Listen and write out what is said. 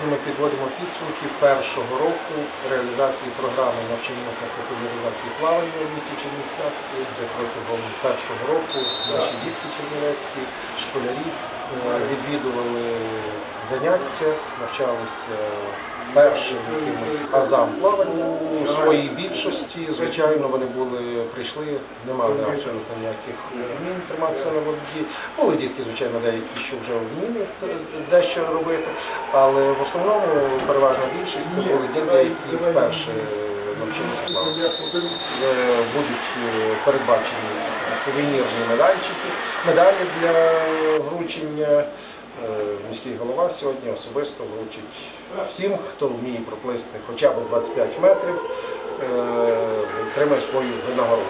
Сьогодні ми підводимо підсумки першого року реалізації програми навчання та популяризації плавання у місті Чернівцях, де протягом першого року наші дітки чернівецькі, школярі е, відвідували заняття, навчалися першим якимось азам плавання у своїй більшості. Звичайно, вони були прийшли, не мали абсолютно ніяких умінь триматися на воді. Були дітки, звичайно, деякі, що вже вміли дещо робити, але в основному переважна більшість це були діти, які вперше навчилися плавати. Е, Будуть е, передбачені сувенірні медальчики, медалі для вручення. Е, Міський голова сьогодні особисто вручить всім, хто вміє проплисти хоча б 25 метрів, е, отримає свою винагороду.